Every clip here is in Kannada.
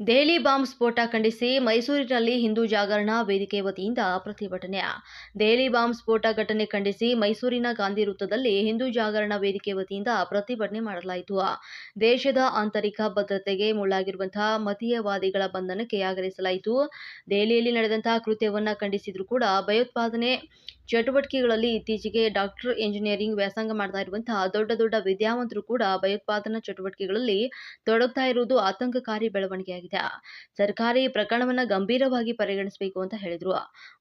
ದೆಹಲಿ ಬಾಂಬ್ ಸ್ಫೋಟ ಖಂಡಿಸಿ ಮೈಸೂರಿನಲ್ಲಿ ಹಿಂದೂ ಜಾಗರಣ ವೇದಿಕೆ ವತಿಯಿಂದ ಪ್ರತಿಭಟನೆ. ದೆಹಲಿ ಬಾಂಬ್ ಸ್ಫೋಟ ಘಟನೆ ಖಂಡಿಸಿ ಮೈಸೂರಿನ ಗಾಂಧಿ ವೃತ್ತದಲ್ಲಿ ಹಿಂದೂ ಜಾಗರಣ ವೇದಿಕೆ ವತಿಯಿಂದ ಪ್ರತಿಭಟನೆ ಮಾಡಲಾಯಿತು. ದೇಶದ ಆಂತರಿಕ ಭದ್ರತೆಗೆ ಮುಳ್ಳಾಗಿರುವಂತಹ ಮತೀಯವಾದಿಗಳ ಬಂಧನಕ್ಕೆ ಆಗ್ರಹಿಸಲಾಯಿತು. ದೆಹಲಿಯಲ್ಲಿ ನಡೆದಂತಹ ಕೃತ್ಯವನ್ನ ಖಂಡಿಸಿದ್ರು ಕೂಡ ಭಯೋತ್ಪಾದನೆ ಚಟುವಟಿಕೆಗಳಲ್ಲಿ ಇತ್ತೀಚೆಗೆ ಡಾಕ್ಟರ್ ಇಂಜಿನಿಯರಿಂಗ್ ವ್ಯಾಸಂಗ ಮಾಡ್ತಾ ಇರುವಂತಹ ದೊಡ್ಡ ದೊಡ್ಡ ವಿದ್ಯಾವಂತರು ಕೂಡ ಭಯೋತ್ಪಾದನಾ ಚಟುವಟಿಕೆಗಳಲ್ಲಿ ತೊಡಗ್ತಾ ಇರುವುದು ಆತಂಕಕಾರಿ ಬೆಳವಣಿಗೆಯಾಗಿದೆ. ಸರ್ಕಾರಿ ಪ್ರಕರಣವನ್ನ ಗಂಭೀರವಾಗಿ ಪರಿಗಣಿಸಬೇಕು ಅಂತ ಹೇಳಿದ್ರು.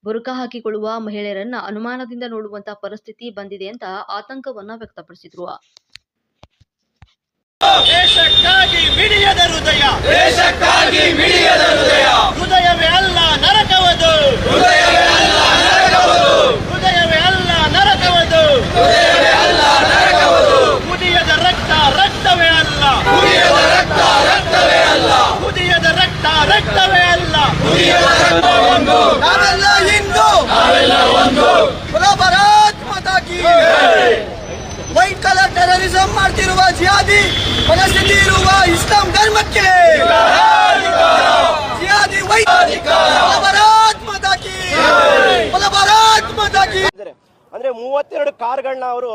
ಬುರ್ಕಾ ಹಾಕಿಕೊಳ್ಳುವ ಮಹಿಳೆಯರನ್ನ ಅನುಮಾನದಿಂದ ನೋಡುವಂತ ಪರಿಸ್ಥಿತಿ ಬಂದಿದೆ ಅಂತ ಆತಂಕವನ್ನ ವ್ಯಕ್ತಪಡಿಸಿದ್ರು. ದೇಶಕ್ಕಾಗಿ ಮಿಡಿಯದ ಹೃದಯ. ದೇಶಕ್ಕಾಗಿ ಮಿಡಿಯದ ಹೃದಯ. ಭಾರತ್ ಮಾತಾ ಕಿ ವೈಟ್ ಕಲರ್ ಟೆರರಿಸಂ ಮಾಡ್ತಿರುವ ಜಿಯಾದಿ ಮನಸ್ಥಿತಿ ಇರುವ ಇಸ್ಲಾಂ ಧರ್ಮಕ್ಕೆ. ಜಿಯಾದಿ ವೈಟ್ ಭಾರತ್ ಮಾತಾ ಕಿ ಭಾರತ್ ಮಾತಾ ಕಿ ಅಂದ್ರೆ ಮೂವತ್ತೆರಡು ಕಾರ್ಗಳನ್ನ ಅವರು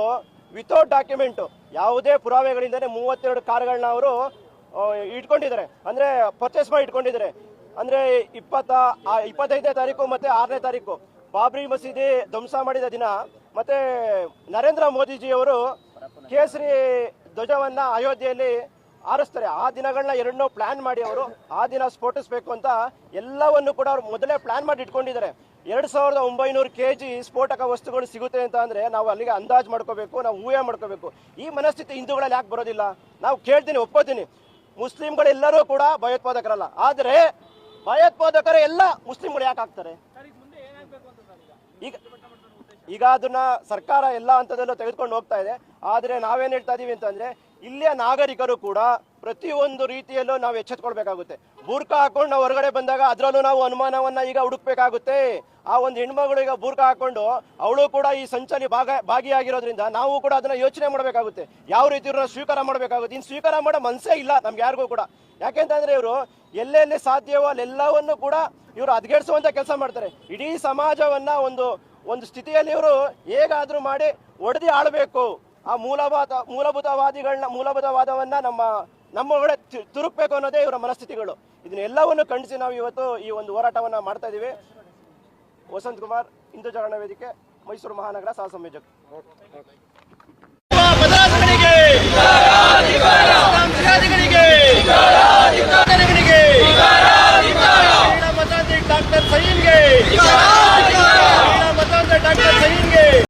ವಿತೌಟ್ ಡಾಕ್ಯುಮೆಂಟ್ ಯಾವುದೇ ಪುರಾವೆಗಳಿಂದಾನೆ ಮೂವತ್ತೆರಡು ಕಾರ್ಗಳನ್ನ ಅವರು ಇಟ್ಕೊಂಡಿದ್ದಾರೆ. ಅಂದ್ರೆ ಪರ್ಚೇಸ್ ಮಾಡಿ ಇಟ್ಕೊಂಡಿದ್ದಾರೆ ಅಂದ್ರೆ ಇಪ್ಪತ್ತ ಇಪ್ಪತ್ತೈದನೇ ತಾರೀಕು ಮತ್ತೆ ಆರನೇ ತಾರೀಕು. ಬಾಬ್ರಿ ಮಸೀದಿ ಧ್ವಂಸ ಮಾಡಿದ ದಿನ ಮತ್ತೆ ನರೇಂದ್ರ ಮೋದಿಜಿ ಅವರು ಕೇಸರಿ ಧ್ವಜವನ್ನ ಅಯೋಧ್ಯೆಯಲ್ಲಿ ಆರಿಸ್ತಾರೆ. ಆ ದಿನಗಳನ್ನ ಎರಡನ್ನೂ ಪ್ಲಾನ್ ಮಾಡಿ ಅವರು. ಆ ದಿನ ಸ್ಫೋಟಿಸ್ಬೇಕು ಅಂತ ಎಲ್ಲವನ್ನು ಕೂಡ ಅವ್ರು ಮೊದಲೇ ಪ್ಲಾನ್ ಮಾಡಿ ಇಟ್ಕೊಂಡಿದ್ದಾರೆ. ಎರಡ್ ಸಾವಿರದ ಒಂಬೈನೂರು ಕೆ ಜಿ ಸ್ಫೋಟಕ ವಸ್ತುಗಳು ಸಿಗುತ್ತೆ ಅಂತ ಅಂದ್ರೆ ನಾವು ಅಲ್ಲಿಗೆ ಅಂದಾಜು ಮಾಡ್ಕೋಬೇಕು, ನಾವು ಊಹೆ ಮಾಡ್ಕೋಬೇಕು. ಈ ಮನಸ್ಥಿತಿ ಹಿಂದೂಗಳಲ್ಲಿ ಯಾಕೆ ಬರೋದಿಲ್ಲ? ನಾವು ಕೇಳ್ತೀನಿ ಒಪ್ಪೋತೀನಿ ಮುಸ್ಲಿಂಗಳೆಲ್ಲರೂ ಕೂಡ ಭಯೋತ್ಪಾದಕರಲ್ಲ. ಆದರೆ ಭಯೋತ್ಪಾದಕರೇ ಎಲ್ಲ ಮುಸ್ಲಿಂಗಳು ಯಾಕೆ ಆಗ್ತಾರೆ? ಈಗ ಈಗ ಅದನ್ನ ಸರ್ಕಾರ ಎಲ್ಲ ಹಂತದಲ್ಲೂ ತೆಗೆದುಕೊಂಡು ಹೋಗ್ತಾ ಇದೆ. ಆದ್ರೆ ನಾವೇನ್ ಹೇಳ್ತಾ ಇದೀವಿ ಅಂತಂದ್ರೆ ಇಲ್ಲಿಯ ನಾಗರಿಕರು ಕೂಡ ಪ್ರತಿಯೊಂದು ರೀತಿಯಲ್ಲೂ ನಾವು ಎಚ್ಚೆತ್ಕೊಳ್ಬೇಕಾಗುತ್ತೆ. ಬೂರ್ಕ ಹಾಕೊಂಡು ನಾವು ಹೊರಗಡೆ ಬಂದಾಗ ಅದರಲ್ಲೂ ನಾವು ಅನುಮಾನವನ್ನ ಈಗ ಹುಡುಕ್ಬೇಕಾಗುತ್ತೆ. ಆ ಒಂದು ಹೆಣ್ಮಗಳು ಈಗ ಬೂರ್ಕ ಹಾಕೊಂಡು ಅವಳು ಕೂಡ ಈ ಸಂಚಲಿ ಭಾಗ, ಭಾಗಿಯಾಗಿರೋದ್ರಿಂದ ನಾವು ಕೂಡ ಅದನ್ನ ಯೋಚನೆ ಮಾಡಬೇಕಾಗುತ್ತೆ. ಯಾವ ರೀತಿ ಇವ್ರನ್ನ ಸ್ವೀಕಾರ ಮಾಡಬೇಕಾಗುತ್ತೆ. ಇನ್ನು ಸ್ವೀಕಾರ ಮಾಡೋ ಮನಸ್ಸೇ ಇಲ್ಲ ನಮ್ಗೆ ಯಾರಿಗೂ ಕೂಡ. ಯಾಕೆಂತಂದ್ರೆ ಇವರು ಎಲ್ಲೆಲ್ಲಿ ಸಾಧ್ಯವೋ ಅಲ್ಲೆಲ್ಲವನ್ನು ಕೂಡ ಇವರು ಅದ್ಗೇಡಿಸುವಂತ ಕೆಲಸ ಮಾಡ್ತಾರೆ. ಇಡೀ ಸಮಾಜವನ್ನ ಒಂದು ಒಂದು ಸ್ಥಿತಿಯಲ್ಲಿ ಇವರು ಹೇಗಾದ್ರೂ ಮಾಡಿ ಒಡೆದಿ ಆಳ್ಬೇಕು. ಆ ಮೂಲಭೂತ ಮೂಲಭೂತವಾದಿಗಳನ್ನ, ಮೂಲಭೂತವಾದವನ್ನ ನಮ್ಮ ನಮ್ಮ ಒಳಗಡೆ ತುರುಕ್ಬೇಕು ಅನ್ನೋದೇ ಇವರ ಮನಸ್ಥಿತಿಗಳು. ಇದನ್ನೆಲ್ಲವನ್ನು ಖಂಡಿಸಿ ನಾವು ಇವತ್ತು ಈ ಒಂದು ಹೋರಾಟವನ್ನ ಮಾಡ್ತಾ ಇದ್ದೀವಿ ವಸಂತ್ ಕುಮಾರ್ ಹಿಂದೂ ಜಾಗರಣ ವೇದಿಕೆ, ಮೈಸೂರು ಮಹಾನಗರ ಸಹ ಸಂಯೋಜಕ